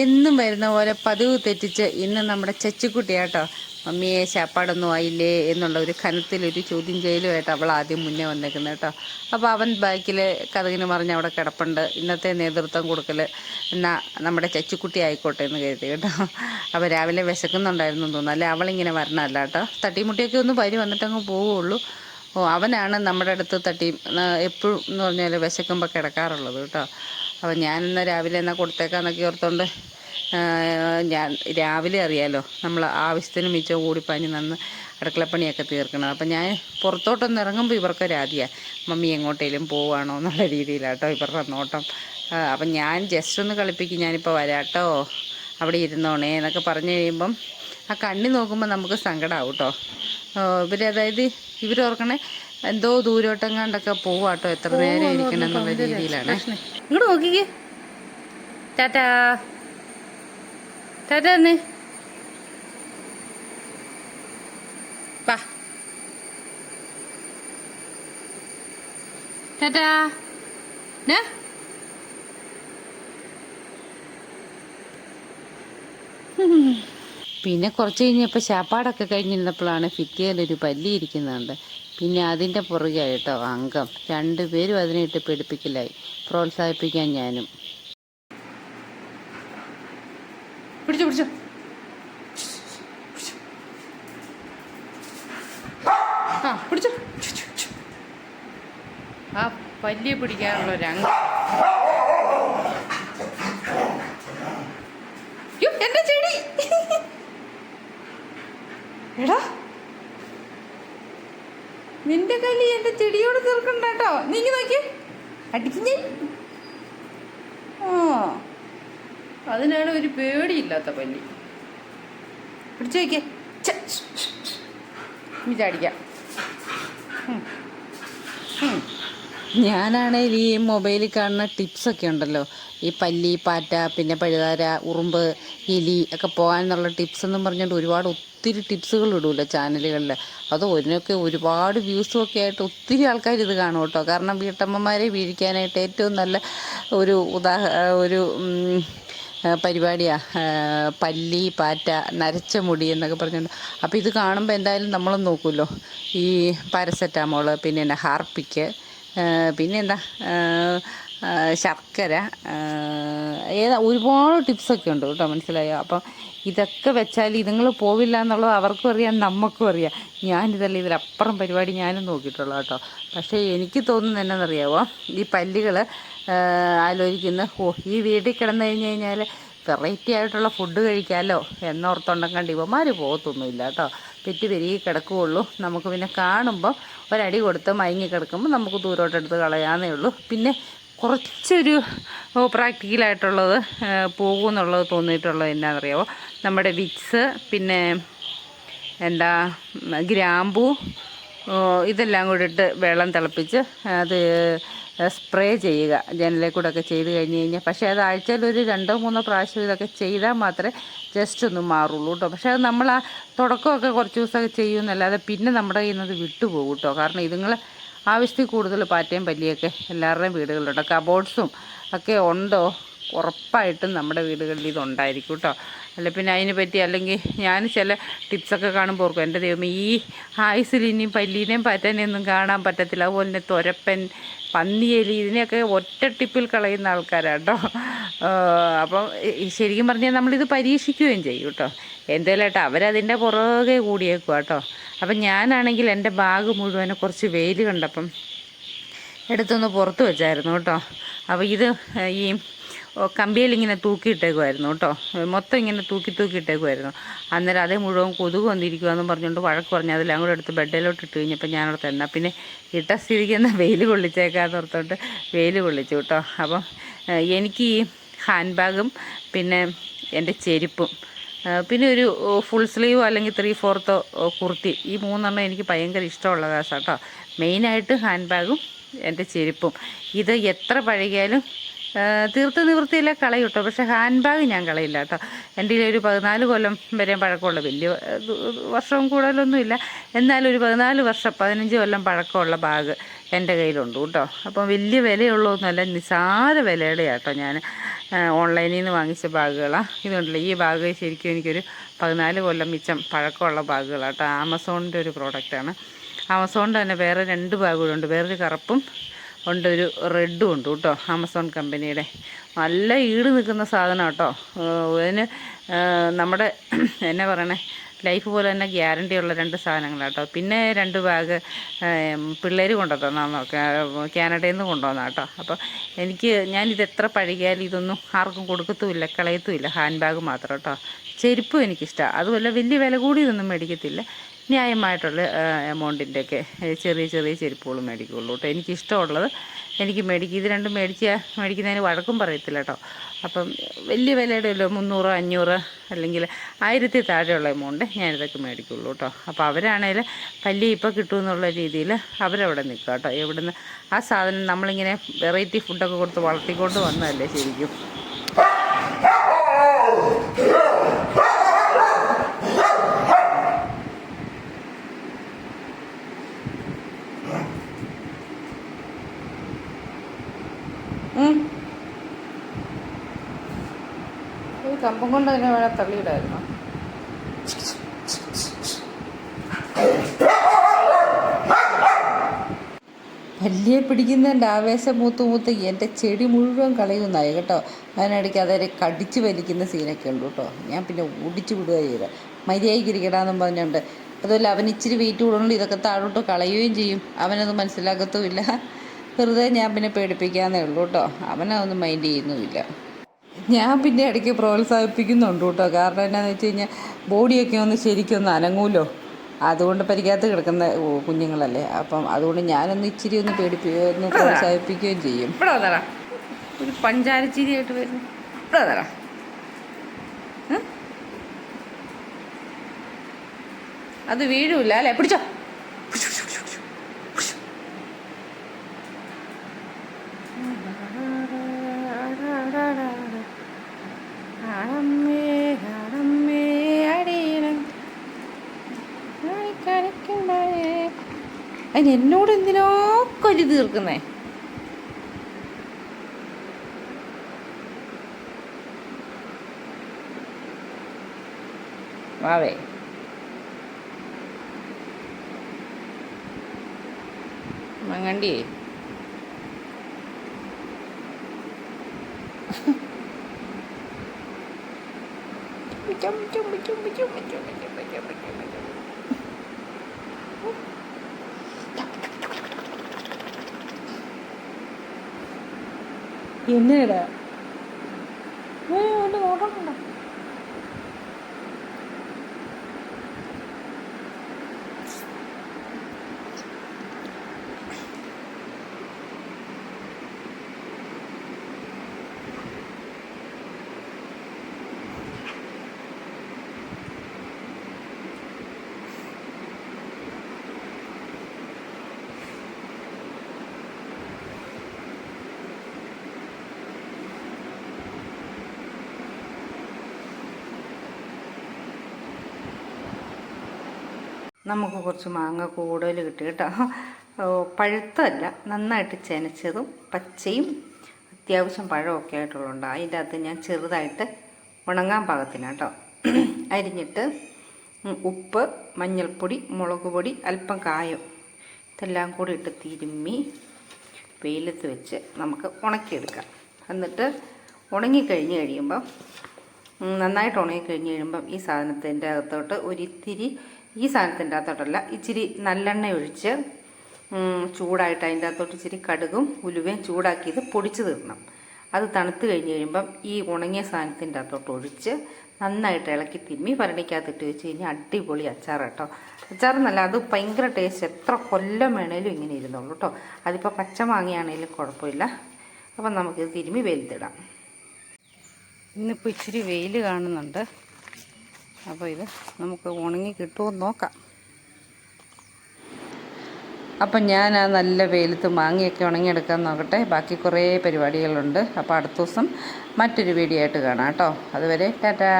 എന്നും വരുന്ന പോലെ പതിവ് തെറ്റിച്ച് ഇന്ന് നമ്മുടെ ചച്ചിക്കുട്ടിയാട്ടോ മമ്മിയെ ശാപ്പാടൊന്നും ആയില്ലേ? എന്നുള്ള ഒരു കനത്തിലൊരു ചോദ്യം ചെയ്യലുമായിട്ട് അവൾ ആദ്യം മുന്നേ വന്നേക്കുന്നത് കേട്ടോ അപ്പോൾ അവൻ ബാക്കിൽ കഥകിന് മറിഞ്ഞ് അവിടെ കിടപ്പുണ്ട്. ഇന്നത്തെ നേതൃത്വം കൊടുക്കൽ എന്നാ നമ്മുടെ ചച്ചിക്കുട്ടി ആയിക്കോട്ടെ എന്ന് കരുതി കേട്ടോ. അപ്പോൾ രാവിലെ വിശക്കുന്നുണ്ടായിരുന്നു തോന്നുന്നു. അല്ലെ അവളിങ്ങനെ വരണമല്ല കേട്ടോ തട്ടിമുട്ടിയൊക്കെ ഒന്ന് പരി വന്നിട്ടങ്ങ് പോവുള്ളൂ. ഓ അവനാണ് നമ്മുടെ അടുത്ത് തട്ടി എപ്പോഴും എന്ന് പറഞ്ഞാൽ വിശക്കുമ്പോൾ കിടക്കാറുള്ളത് കേട്ടോ അപ്പോൾ ഞാനിന്ന് രാവിലെ എന്നാൽ കൊടുത്തേക്കാന്നൊക്കെ ഓർത്തുകൊണ്ട് ഞാൻ രാവിലെ അറിയാലോ നമ്മൾ ആവശ്യത്തിന് മിച്ചം കൂടിപ്പാഞ്ഞ് നന്ന് അടുക്കളപ്പണിയൊക്കെ തീർക്കണം. അപ്പം ഞാൻ പുറത്തോട്ടൊന്ന് ഇറങ്ങുമ്പോൾ ഇവർക്ക് ഇവർക്കൊരാദ്യമാണ് മമ്മി എങ്ങോട്ടേലും പോവാണോ എന്നുള്ള രീതിയിലാട്ടോ ഇവരുടെ നോട്ടം. അപ്പം ഞാൻ ജസ്റ്റ് ഒന്ന് കളിപ്പിക്കും ഞാനിപ്പോൾ വരാട്ടോ അവിടെ ഇരുന്നോണേ എന്നൊക്കെ പറഞ്ഞു കഴിയുമ്പം ആ കണ്ണി നോക്കുമ്പോൾ നമുക്ക് സങ്കടമാവും കേട്ടോ ഇവർ അതായത് ഇവരോർക്കണേ എന്തോ ദൂരോട്ടം കണ്ടൊക്കെ പോവാട്ടോ എത്ര നേരം ഇരിക്കണം എന്നുള്ള രീതിയിലാണ്. ഇങ്ങോട്ട് നോക്കിക്കേ. ടാറ്റാ. ടാറ്റ എന്ന് പാ ടാറ്റാ. പിന്നെ കുറച്ച് കഴിഞ്ഞപ്പോൾ ശാപ്പാടൊക്കെ കഴിഞ്ഞിരുന്നപ്പോഴാണ് ഭിത്തിയിലൊരു പല്ലി ഇരിക്കുന്നുണ്ട്. പിന്നെ അതിന്റെ പുറകെ കേട്ടോ അംഗം. രണ്ടുപേരും അതിനെ ഇട്ട് പിടിപ്പിക്കലായി. പ്രോത്സാഹിപ്പിക്കാൻ ഞാനും. പിടിച്ചു പിടിച്ചു. ആ പിടിച്ചു. ആ പല്ലിയെ പിടിക്കാനുള്ള ഒരു അംഗം. എന്റെ ചെടി. എടാ. നിന്റെ കല്ലി എന്റെ ചെടിയോട് തീർക്കണ്ട നീങ്ങി നോക്കി. അടിക്കുന്നേ ഓ. അതിനാണ് ഒരു പേടിയില്ലാത്ത പല്ലി. പിടിച്ചു വയ്ക്കേ. ഉം. ഞാനാണെങ്കിൽ ഈ മൊബൈലിൽ കാണുന്ന ടിപ്സൊക്കെ ഉണ്ടല്ലോ. ഈ പല്ലി പാറ്റ പിന്നെ പഴുതാര ഉറുമ്പ് എലി ഒക്കെ പോകാനുള്ള ടിപ്സ് എന്നും പറഞ്ഞുകൊണ്ട് ഒരുപാട് ഒത്തിരി ടിപ്സുകൾ ഇടൂല ചാനലുകളിൽ. അത് ഒരിനൊക്കെ ഒരുപാട് വ്യൂസും ഒക്കെ ആയിട്ട് ഒത്തിരി ആൾക്കാർ ഇത് കാണും കേട്ടോ. കാരണം വീട്ടമ്മമാരെ വീഴിക്കാനായിട്ട് ഏറ്റവും നല്ല ഒരു ഉദാഹ ഒരു പരിപാടിയാണ് പല്ലി പാറ്റ നരച്ച മുടി എന്നൊക്കെ പറഞ്ഞുകൊണ്ട് അപ്പോൾ ഇത് കാണുമ്പോൾ എന്തായാലും നമ്മളും നോക്കുമല്ലോ ഈ പാരസെറ്റാമോൾ പിന്നെ എന്നാ ഹാർപ്പിക്ക് പിന്നെന്താ ശർക്കര ഏതാ ഒരുപാട് ടിപ്സൊക്കെ ഉണ്ട് കേട്ടോ മനസ്സിലായോ? അപ്പം ഇതൊക്കെ വെച്ചാൽ ഇതുങ്ങൾ പോവില്ല എന്നുള്ളത് അവർക്കും അറിയാം നമുക്കും അറിയാം. ഞാനിതല്ല ഇതിലപ്പുറം പരിപാടി ഞാനും നോക്കിയിട്ടുള്ളൂ കേട്ടോ. പക്ഷേ എനിക്ക് തോന്നുന്നത് എന്നാണെന്നറിയാവോ ഈ പല്ലുകൾ ആലോചിക്കുന്ന ഓ ഈ വീട്ടിൽ കിടന്നു കഴിഞ്ഞ് കഴിഞ്ഞാൽ വെറൈറ്റി ആയിട്ടുള്ള ഫുഡ് കഴിക്കാമല്ലോ എന്നോർത്തുണ്ടെങ്കിൽ ഇവന്മാർ പോകത്തൊന്നുമില്ല കേട്ടോ. പെറ്റി പെരുകി കിടക്കുകയുള്ളൂ. നമുക്ക് പിന്നെ കാണുമ്പോൾ ഒരടി കൊടുത്ത് മയങ്ങി കിടക്കുമ്പോൾ നമുക്ക് ദൂരോട്ടെടുത്ത് കളയാന്നേ ഉള്ളൂ. പിന്നെ കുറച്ചൊരു പ്രാക്ടിക്കലായിട്ടുള്ളത് പോകുമെന്നുള്ളത് തോന്നിയിട്ടുള്ളത് എന്നാണെന്നറിയാമോ നമ്മുടെ വിക്സ് പിന്നെ എന്താ ഗ്രാമ്പൂ ഇതെല്ലാം കൂടി ഇട്ട് വെള്ളം തിളപ്പിച്ച് അത് സ്പ്രേ ചെയ്യുക. ജനലിൽ കൂടെ ഒക്കെ ചെയ്ത് കഴിഞ്ഞ് കഴിഞ്ഞാൽ പക്ഷേ അത് ആഴ്ചയിൽ ഒരു രണ്ടോ മൂന്നോ പ്രാവശ്യം ഇതൊക്കെ ചെയ്താൽ മാത്രമേ ജസ്റ്റ് ഒന്ന് മാറുള്ളൂ കേട്ടോ. പക്ഷേ അത് നമ്മൾ ആ തുടക്കമൊക്കെ കുറച്ച് ദിവസമൊക്കെ ചെയ്യുമെന്നല്ലാതെ പിന്നെ നമ്മുടെ കയ്യിൽ നിന്ന് അത് വിട്ടുപോകും കേട്ടോ. കാരണം ഇതുങ്ങൾ ആവശ്യത്തിൽ കൂടുതൽ പാറ്റയും പല്ലിയൊക്കെ എല്ലാവരുടെയും വീടുകളിലുണ്ട്. കബോർഡ്സും ഒക്കെ ഉണ്ടോ? ഉറപ്പായിട്ടും നമ്മുടെ വീടുകളിൽ ഇതുണ്ടായിരിക്കും കേട്ടോ. അല്ല പിന്നെ അതിനെ പറ്റി അല്ലെങ്കിൽ ഞാൻ ചില ടിപ്സൊക്കെ കാണുമ്പോൾ ഓർക്കും. എന്റെ ദൈവം ഈ ആയുസിൽ ഇനിയും പല്ലീനെയും പാറ്റേനെയും കാണാൻ പറ്റത്തില്ല. അതുപോലെ തന്നെ തുരപ്പൻ പന്നിയലി ഇതിനെയൊക്കെ ഒറ്റ ടിപ്പിൽ കളയുന്ന ആൾക്കാരാണ് കേട്ടോ. അപ്പം ശരിക്കും പറഞ്ഞാൽ നമ്മളിത് പരീക്ഷിക്കുകയും ചെയ്യും കേട്ടോ. എന്തായാലും കേട്ടോ അവരതിന്റെ പുറകെ കൂടിയേക്കുക കേട്ടോ. അപ്പം ഞാനാണെങ്കിൽ എന്റെ ബാഗ് മുഴുവനും കുറച്ച് വെയിൽ കണ്ടപ്പം എടുത്തൊന്ന് പുറത്ത് വെച്ചായിരുന്നു കേട്ടോ. അപ്പോൾ ഇത് ഈ കമ്പിയിൽ ഇങ്ങനെ തൂക്കിയിട്ടേക്കുമായിരുന്നു കേട്ടോ. മൊത്തം ഇങ്ങനെ തൂക്കി തൂക്കിയിട്ടേക്കുമായിരുന്നു അന്നേരം അതേ മുഴുവൻ കൊതുക് വന്നിരിക്കുവാന്നും പറഞ്ഞുകൊണ്ട് വഴക്ക് പറഞ്ഞ് അതെല്ലാം കൂടെ എടുത്ത് ബെഡിലോട്ട് ഇട്ട് കഴിഞ്ഞപ്പോൾ ഞാനവിടെ തന്നെ പിന്നെ ഇട്ട സ്ഥിതിക്കുന്ന വെയിൽ കൊള്ളിച്ചേക്കാന്ന് ഓർത്തോട്ട് വെയിൽ കൊള്ളിച്ചു കേട്ടോ. അപ്പം എനിക്ക് ഈ ഹാൻഡ് ബാഗും പിന്നെ എന്റെ ചെരുപ്പും പിന്നെ ഒരു ഫുൾ സ്ലീവോ അല്ലെങ്കിൽ ത്രീ ഫോർത്തോ കുർത്തി. ഈ മൂന്നെണ്ണം എനിക്ക് ഭയങ്കര ഇഷ്ടമുള്ള കാശാണ് കേട്ടോ മെയിനായിട്ട് ഹാൻഡ് ബാഗും എന്റെ ചെരുപ്പും. ഇത് എത്ര പഴകിയാലും തീർത്ത് നിവൃത്തിയില്ല കളയും കേട്ടോ പക്ഷേ ഹാൻഡ് ബാഗ് ഞാൻ കളയില്ല കേട്ടോ. എന്റെ ഒരു പതിനാല് കൊല്ലം വരെ പഴക്കമുള്ള വലിയ വർഷവും കൂടുതലൊന്നുമില്ല. എന്നാലും ഒരു പതിനാല് വർഷം പതിനഞ്ച് കൊല്ലം പഴക്കമുള്ള ബാഗ് എന്റെ കയ്യിലുണ്ട് കേട്ടോ. അപ്പം വലിയ വിലയുള്ളതൊന്നുമല്ല നിസാര വിലയുടെ കേട്ടോ ഞാൻ. ഓൺലൈനിൽ നിന്ന് വാങ്ങിച്ച ബാഗുകളാണ് ഇതുണ്ടല്ലോ ഈ ബാഗ് ശരിക്കും എനിക്കൊരു പതിനാല് കൊല്ലം മിച്ചം പഴക്കമുള്ള ബാഗുകളാണ് കേട്ടോ. ആമസോണിന്റെ ഒരു പ്രോഡക്റ്റാണ്. ആമസോണിന്റെ തന്നെ വേറെ രണ്ട് ബാഗുകളുണ്ട്. വേറൊരു കറുപ്പും ഉണ്ട് ഒരു റെഡും ഉണ്ട് കേട്ടോ ആമസോൺ കമ്പനിയുടെ. നല്ല ഈട് നിൽക്കുന്ന സാധനം കേട്ടോ. അതിന് നമ്മുടെ എന്നാ പറയണേ? ലൈഫ് പോലെ തന്നെ ഗ്യാരണ്ടി ഉള്ള രണ്ട് സാധനങ്ങളാട്ടോ. പിന്നെ രണ്ട് ബാഗ് പിള്ളേർ കൊണ്ടുതന്നാന്ന് കാനഡയിൽ നിന്ന് കൊണ്ടുവന്ന കേട്ടോ അപ്പോൾ എനിക്ക് ഞാനിത് എത്ര പഴകിയാലും ഇതൊന്നും ആർക്കും കൊടുക്കത്തുമില്ല കളയത്തുമില്ല. ഹാൻഡ് ബാഗ് മാത്രം കേട്ടോ ചെരുപ്പും എനിക്കിഷ്ടമാണ് അതുമല്ല വലിയ വില കൂടി ഇതൊന്നും മേടിക്കത്തില്ല. ന്യായമായിട്ടുള്ള എമൗണ്ടിന്റെയൊക്കെ ചെറിയ ചെറിയ ചെരുപ്പുകൾ മേടിക്കുള്ളൂ കേട്ടോ. എനിക്കിഷ്ടമുള്ളത്. എനിക്ക് മേടിക്കും ഇത് രണ്ടും മേടിച്ച മേടിക്കുന്നതിന് വഴക്കും പറയത്തില്ല കേട്ടോ. അപ്പം വലിയ വിലയുടെ ഇല്ല മുന്നൂറ് അഞ്ഞൂറ് അല്ലെങ്കിൽ ആയിരത്തി താഴെയുള്ള എമൗണ്ട് ഞാനിതൊക്കെ മേടിക്കുള്ളൂ കേട്ടോ. അപ്പോൾ അവരാണേൽ പല്ലി ഇപ്പോൾ കിട്ടുമെന്നുള്ള രീതിയിൽ അവരവിടെ നിൽക്കുക കേട്ടോ. എവിടുന്ന് ആ സാധനം നമ്മളിങ്ങനെ വെറൈറ്റി ഫുഡൊക്കെ കൊടുത്ത് വളർത്തിക്കൊണ്ട് വന്നതല്ലേ ശരിക്കും. ഒരു കമ്പം കൊണ്ട് അതിനെ വേണേൽ തള്ളിയിടായിരുന്നു. വലിയ പിടിക്കുന്നതിന്റെ ആവേശം മൂത്ത് മൂത്ത് എന്റെ ചെടി മുഴുവൻ കളയുന്നതായി കേട്ടോ. അതിനിടയ്ക്ക് അതൊരു കടിച്ചു വലിക്കുന്ന സീനൊക്കെ ഉണ്ട് കേട്ടോ. ഞാൻ പിന്നെ ഓടിച്ചു വിടുക ചെയ്ത് മര്യാദയ്ക്ക് ഇരിക്കടാന്നും പറഞ്ഞുകൊണ്ട്. അതുപോലെ അവൻ ഇച്ചിരി വെയിറ്റ് കൂടുന്നുണ്ട്. ഇതൊക്കെ താഴോട്ട് കളയുകയും ചെയ്യും. അവനത് മനസ്സിലാക്കത്തുമില്ല. വെറുതെ ഞാൻ പിന്നെ പേടിപ്പിക്കാന്നേ ഉള്ളൂ കേട്ടോ. അവനതൊന്നും മൈൻഡ് ചെയ്യുന്നുമില്ല. ഞാൻ പിന്നെ ഇടയ്ക്ക് പ്രോത്സാഹിപ്പിക്കുന്നുണ്ട് കേട്ടോ. കാരണം എന്നാന്ന് വെച്ച് കഴിഞ്ഞാൽ ബോഡിയൊക്കെ ഒന്ന് ശരിക്കൊന്ന് അനങ്ങൂലോ? അതുകൊണ്ട് പരിക്കകത്ത് കിടക്കുന്ന കുഞ്ഞുങ്ങളല്ലേ. അപ്പം അതുകൊണ്ട് ഞാനൊന്ന് ഇച്ചിരി ഒന്ന് പേടിപ്പി ഒന്ന് പ്രോത്സാഹിപ്പിക്കുകയും ചെയ്യും. ഇവിടെ വന്നടാ. ഒരു പഞ്ചാരച്ചിരിയായിട്ട് വരുന്നു. ഇവിടെ അത് വീഴൂല അല്ലേ? പിടിച്ചോ. അതിന് എന്നോട് എന്തിനോ കൊലി തീർക്കുന്നേ? വാവേ. മങ്ങണ്ടിയേ. എന്നടാ ഓടണ്ട നമുക്ക് കുറച്ച് മാങ്ങ കൂടുതൽ കിട്ടി കേട്ടോ. പഴുത്തല്ല നന്നായിട്ട് ചെനച്ചതും പച്ചയും അത്യാവശ്യം പഴമൊക്കെ ആയിട്ടുള്ളതുണ്ട് അതിന്റെ അകത്ത് ഞാൻ ചെറുതായിട്ട് ഉണങ്ങാൻ പാകത്തിന് കേട്ടോ. അരിഞ്ഞിട്ട് ഉപ്പ് മഞ്ഞൾപ്പൊടി മുളക് പൊടി അല്പം കായം ഇതെല്ലാം കൂടി ഇട്ട് തിരുമ്മി വെയിലത്ത് വെച്ച് നമുക്ക് ഉണക്കിയെടുക്കാം. എന്നിട്ട് ഉണങ്ങിക്കഴിഞ്ഞ് കഴിയുമ്പം നന്നായിട്ട് ഉണങ്ങിക്കഴിഞ്ഞ് കഴിയുമ്പം ഈ സാധനത്തിന്റെ അകത്തോട്ട് ഒരിത്തിരി ഈ സാധനത്തിന്റെ അകത്തോട്ടല്ല ഇച്ചിരി നല്ലെണ്ണ ഒഴിച്ച് ചൂടായിട്ട് അതിന്റെ അകത്തോട്ട് ഇച്ചിരി കടുകും ഉലുവയും ചൂടാക്കിയത് പൊടിച്ച് തീർണം. അത് തണുത്ത് കഴിഞ്ഞ് കഴിയുമ്പം ഈ ഉണങ്ങിയ സാധനത്തിന്റെ അകത്തോട്ട് ഒഴിച്ച് നന്നായിട്ട് ഇളക്കി തിരുമ്മി ഭരണിക്കകത്തിട്ട് വെച്ച് കഴിഞ്ഞാൽ അടിപൊളി അച്ചാർ കേട്ടോ. അച്ചാർ എന്നല്ല അത് ഭയങ്കര ടേസ്റ്റ്. എത്ര കൊല്ലം വേണേലും ഇങ്ങനെ ഇരുന്നുള്ളൂ കേട്ടോ. അതിപ്പോൾ പച്ചമാങ്ങയാണേലും കുഴപ്പമില്ല. അപ്പം നമുക്കിത് തിരുമ്മി വെയിലത്തിടാം ഇന്നിപ്പോൾ ഇച്ചിരി വെയിൽ കാണുന്നുണ്ട്. അപ്പോൾ ഇത് നമുക്ക് ഉണങ്ങി കിട്ടുമെന്ന് നോക്കാം. അപ്പം ഞാൻ ആ നല്ല വെയിലത്ത് മാങ്ങയൊക്കെ ഉണങ്ങിയെടുക്കാൻ നോക്കട്ടെ. ബാക്കി കുറേ പരിപാടികളുണ്ട്. അപ്പോൾ അടുത്ത ദിവസം മറ്റൊരു വീഡിയോ ആയിട്ട് കാണാം കേട്ടോ. അതുവരെ ടാറ്റാ.